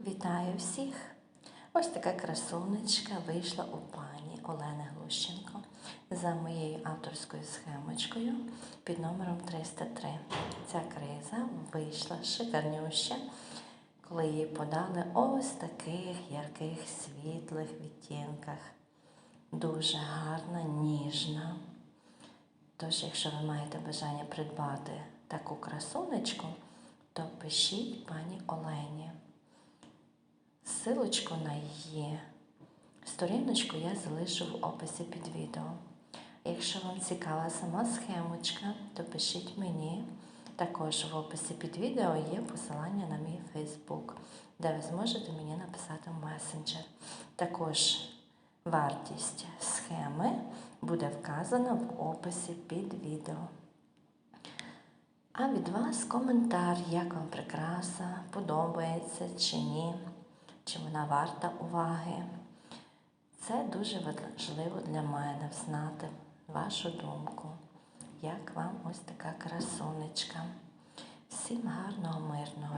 Вітаю всіх! Ось така красунечка вийшла у пані Олени Глущенко за моєю авторською схемочкою під номером 303. Ця криза вийшла шикарнюща, коли її подали ось таких ярких світлих відтінках. Дуже гарна, ніжна. Тож, якщо ви маєте бажання придбати таку красунечку, то пишіть пані Олені. Силочку на її сторіночку я залишу в описі під відео. Якщо вам цікава сама схемочка, то пишіть мені. Також в описі під відео є посилання на мій Фейсбук, де ви зможете мені написати в месенджер. Також вартість схеми буде вказана в описі під відео. А від вас коментар, як вам прикраса, подобається чи ні, чи вона варта уваги. Це дуже важливо для мене знати вашу думку. Як вам ось така красунечка. Всім гарного, мирного